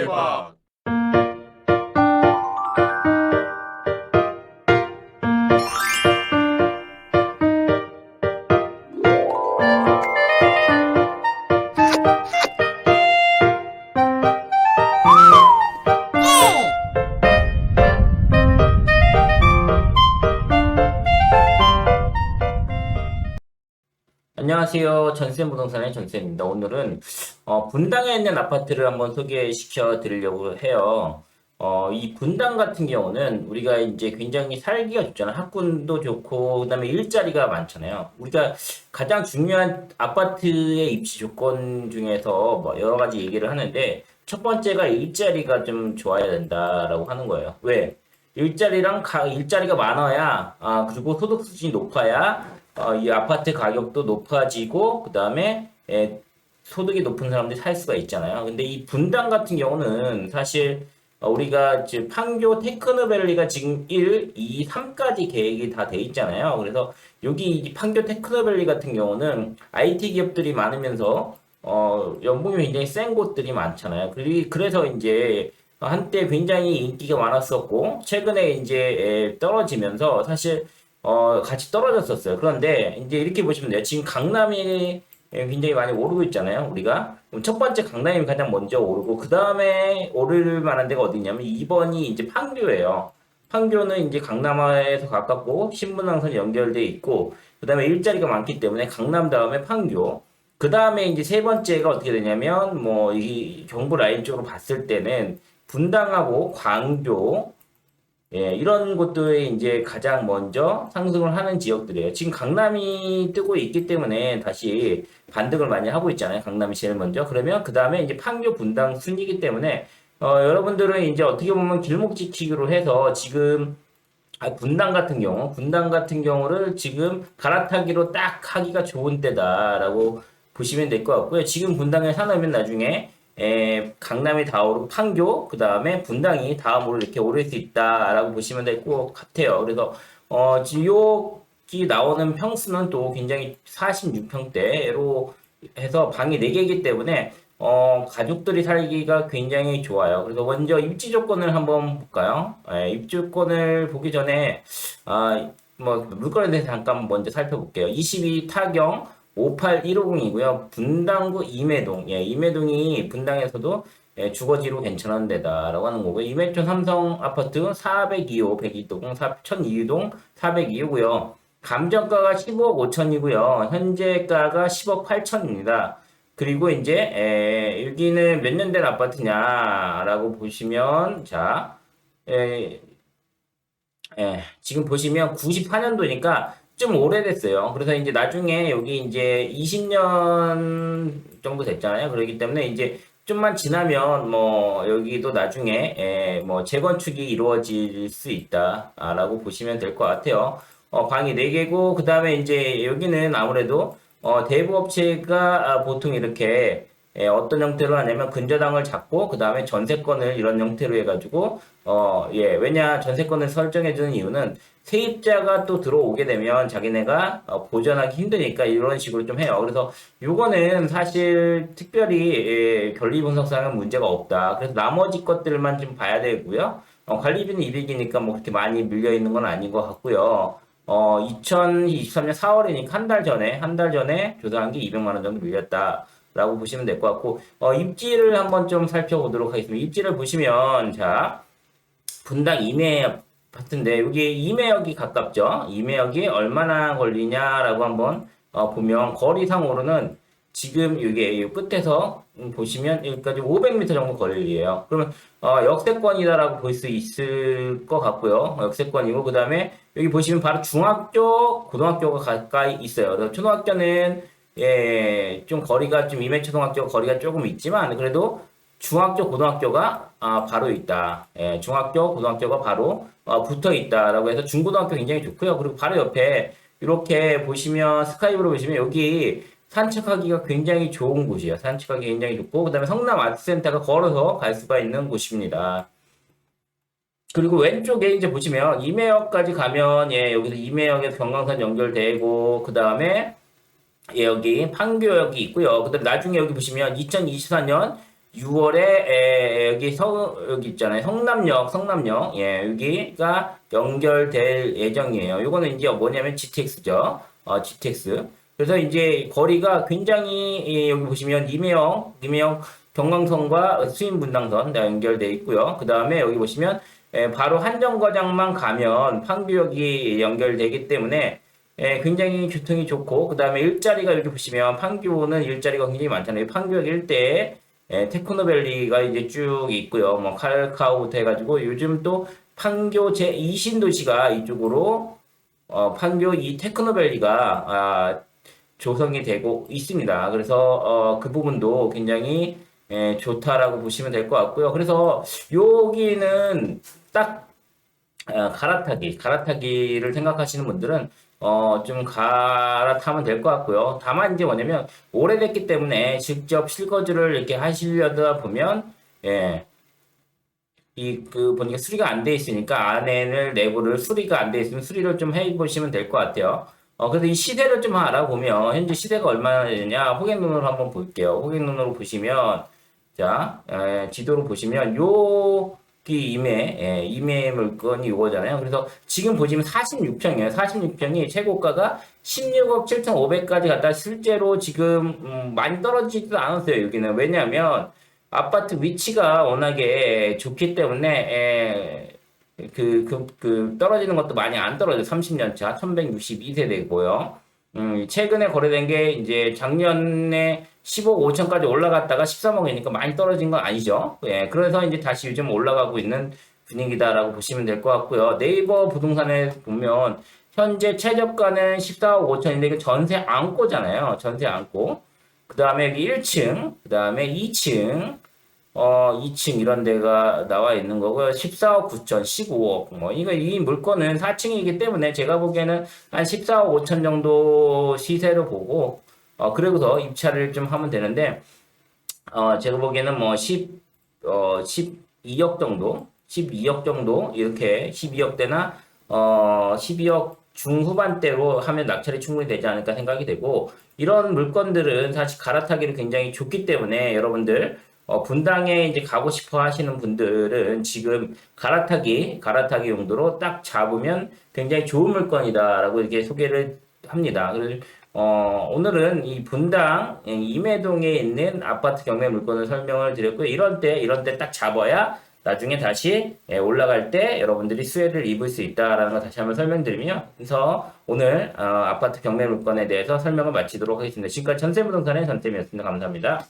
대박. 안녕하세요. 전세 부동산의 전세입니다. 오늘은 어, 분당에 있는 아파트를 한번 소개시켜 드리려고 해요. 어, 이 분당 같은 경우는 우리가 이제 굉장히 살기가 좋잖아요. 학군도 좋고, 그다음에 일자리가 많잖아요. 우리가 가장 중요한 아파트의 입지 조건 중에서 뭐 여러 가지 얘기를 하는데, 첫 번째가 일자리가 좀 좋아야 된다라고 하는 거예요. 왜? 일자리랑 가, 일자리가 많아야, 아, 그리고 소득 수준이 높아야, 어, 이 아파트 가격도 높아지고, 그 다음에, 소득이 높은 사람들이 살 수가 있잖아요. 근데 이 분당 같은 경우는 사실 어, 우리가 지금 판교 테크노밸리가 지금 1, 2, 3까지 계획이 다 돼 있잖아요. 그래서 여기 이 판교 테크노밸리 같은 경우는 IT 기업들이 많으면서 어, 연봉이 굉장히 센 곳들이 많잖아요. 그래서 이제 한때 굉장히 인기가 많았었고 최근에 이제 에, 떨어지면서 사실 어, 같이 떨어졌었어요. 그런데 이제 이렇게 보시면 돼요. 지금 강남이 예, 굉장히 많이 오르고 있잖아요. 우리가 첫 번째 강남이 가장 먼저 오르고 그 다음에 오를 만한 데가 어디냐면 2번이 이제 판교예요. 판교는 이제 강남에서 가깝고 신분당선 연결돼 있고 그 다음에 일자리가 많기 때문에 강남 다음에 판교 그 다음에 이제 세 번째가 어떻게 되냐면 뭐 이 경부 라인 쪽으로 봤을 때는 분당하고 광교 예, 이런 곳들이 이제 가장 먼저 상승을 하는 지역들이에요. 지금 강남이 뜨고 있기 때문에 다시 반등을 많이 하고 있잖아요. 강남이 제일 먼저. 그러면 그 다음에 이제 판교 분당 순이기 때문에 어, 여러분들은 이제 어떻게 보면 길목 지키기로 해서 지금 아, 분당 같은 경우, 분당 같은 경우를 지금 갈아타기로 딱 하기가 좋은 때다라고 보시면 될 것 같고요. 지금 분당에 사놓으면 나중에 에, 강남이 다오르고 판교, 그 다음에 분당이 다음으로 이렇게 오를 수 있다라고 보시면 될 것 같아요. 그래서 어, 여기 나오는 평수는 또 굉장히 46평대로 해서 방이 4개이기 때문에 어, 가족들이 살기가 굉장히 좋아요. 그래서 먼저 입지 조건을 한번 볼까요? 예, 입지 조건을 보기 전에 아, 뭐 물건에 대해서 잠깐 먼저 살펴볼게요. 22 타경 58150이고요. 분당구 임해동. 예, 임해동이 분당에서도 예, 주거지로 괜찮은 데다라고 하는 거고요. 임해촌 삼성 아파트 402호 102동 1002동 402호고요. 감정가가 15억 5천이고요. 현재가가 10억 8천입니다. 그리고 이제 에, 여기는 몇 년 된 아파트냐라고 보시면 자 에, 에, 지금 보시면 94년도니까 좀 오래됐어요. 그래서 이제 나중에 여기 이제 20년 정도 됐잖아요. 그렇기 때문에 이제 좀만 지나면 뭐 여기도 나중에 에, 뭐 재건축이 이루어질 수 있다라고 보시면 될 것 같아요. 어, 방이 4개고 그 다음에 이제 여기는 아무래도 어, 대부업체가 아, 보통 이렇게 예, 어떤 형태로 하냐면 근저당을 잡고 그 다음에 전세권을 이런 형태로 해가지고 어, 예, 왜냐 전세권을 설정해 주는 이유는 세입자가 또 들어오게 되면 자기네가 어, 보전하기 힘드니까 이런 식으로 좀 해요. 그래서 요거는 사실 특별히 예, 권리 분석상은 문제가 없다. 그래서 나머지 것들만 좀 봐야 되고요. 어, 관리비는 200이니까 뭐 그렇게 많이 밀려 있는 건 아닌 것 같고요. 어, 2023년 4월이니까 한 달 전에, 한 달 전에 조사한 게 200만 원 정도 밀렸다 라고 보시면 될 것 같고, 어, 입지를 한번 좀 살펴보도록 하겠습니다. 입지를 보시면, 자, 분당 임해 아파트인데, 여기 임해역이 가깝죠? 임해역이 얼마나 걸리냐라고 한번 어, 보면, 거리상으로는 지금 이게 이 끝에서 음, 보시면 여기까지 500m 정도 거리예요. 그러면 어, 역세권이다라고 볼 수 있을 것 같고요. 어, 역세권이고 그 다음에 여기 보시면 바로 중학교, 고등학교가 가까이 있어요. 초등학교는 예, 좀 거리가 좀 임해 초등학교 거리가 조금 있지만 그래도 중학교, 고등학교가 아, 바로 있다. 예, 중학교, 고등학교가 바로 어, 붙어 있다라고 해서 중고등학교 굉장히 좋고요. 그리고 바로 옆에 이렇게 보시면 스카이브로 보시면 여기 산책하기가 굉장히 좋은 곳이에요. 산책하기 굉장히 좋고 그다음에 성남 아트센터가 걸어서 갈 수가 있는 곳입니다. 그리고 왼쪽에 이제 보시면 임해역까지 가면 예 여기서 임해역에서 경강산 연결되고 그 다음에 예 여기 판교역이 있고요. 그다음 에 나중에 여기 보시면 2024년 6월에 여기 성 여기 있잖아요. 성남역, 성남역. 예, 여기가 연결될 예정이에요. 요거는 이제 뭐냐면 GTX죠. 어, GTX. 그래서 이제 거리가 굉장히 예, 여기 보시면 임해역, 임해역 경강선과 수인 분당선 다 연결돼 있고요. 그 다음에 여기 보시면 예, 바로 한정거장만 가면 판교역이 연결되기 때문에 예, 굉장히 교통이 좋고 그 다음에 일자리가 이렇게 보시면 판교는 일자리가 굉장히 많잖아요. 판교역 일대에 예, 테크노밸리가 이제 쭉 있고요. 뭐 칼카우부터 해가지고 요즘 또 판교 제 2신도시가 이쪽으로 어, 판교 이 테크노밸리가 아, 조성이 되고 있습니다. 그래서 어, 그 부분도 굉장히 예, 좋다라고 보시면 될 것 같고요. 그래서 여기는 딱 어, 갈아타기, 갈아타기를 생각하시는 분들은 어, 좀 갈아타면 될 것 같고요. 다만 이제 뭐냐면 오래됐기 때문에 직접 실거주를 이렇게 하시려다 보면 예. 이 그 보니까 수리가 안 돼 있으니까 안에를 내부를 수리가 안 돼 있으면 수리를 좀 해 보시면 될 것 같아요. 어 그래서 이 시세를 좀 알아보면 현재 시세가 얼마나 되냐 호갱 눈으로 한번 볼게요. 호갱 눈으로 보시면 자 에, 지도로 보시면 여기 임해 예, 임해 물건이 요거잖아요. 그래서 지금 보시면 46평이에요. 46평이 최고가가 16억 7,500까지 갔다 실제로 지금 음, 많이 떨어지지도 않았어요. 여기는 왜냐하면 아파트 위치가 워낙에 좋기 때문에 에, 그, 그, 그, 떨어지는 것도 많이 안 떨어져요. 30년 차, 1162세대고요. 음, 최근에 거래된 게 이제 작년에 15억 5천까지 올라갔다가 13억이니까 많이 떨어진 건 아니죠. 예, 그래서 이제 다시 요즘 올라가고 있는 분위기다라고 보시면 될 것 같고요. 네이버 부동산에 보면 현재 최저가는 14억 5천인데 이게 전세 안고잖아요. 전세 안고. 그 다음에 여기 1층, 그 다음에 2층, 어, 2층 이런 데가 나와 있는 거고요. 14억 9천, 15억. 뭐, 이거, 이 물건은 4층이기 때문에 제가 보기에는 한 14억 5천 정도 시세로 보고, 어, 그러고서 입찰을 좀 하면 되는데, 어, 제가 보기에는 뭐 10, 어, 12억 정도, 12억 정도, 이렇게 12억대나, 어, 12억 중후반대로 하면 낙찰이 충분히 되지 않을까 생각이 되고, 이런 물건들은 사실 갈아타기를 굉장히 좋기 때문에 여러분들, 어, 분당에 이제 가고 싶어 하시는 분들은 지금 갈아타기, 갈아타기 용도로 딱 잡으면 굉장히 좋은 물건이다라고 이렇게 소개를 합니다. 어, 오늘은 이 분당 예, 임해동에 있는 아파트 경매 물건을 설명을 드렸고요. 이런 때, 이런 때 딱 잡아야 나중에 다시 예, 올라갈 때 여러분들이 수혜를 입을 수 있다라는 거 다시 한번 설명드리며 그래서 오늘 어, 아파트 경매 물건에 대해서 설명을 마치도록 하겠습니다. 지금까지 전세부동산의 전쌤이었습니다. 감사합니다.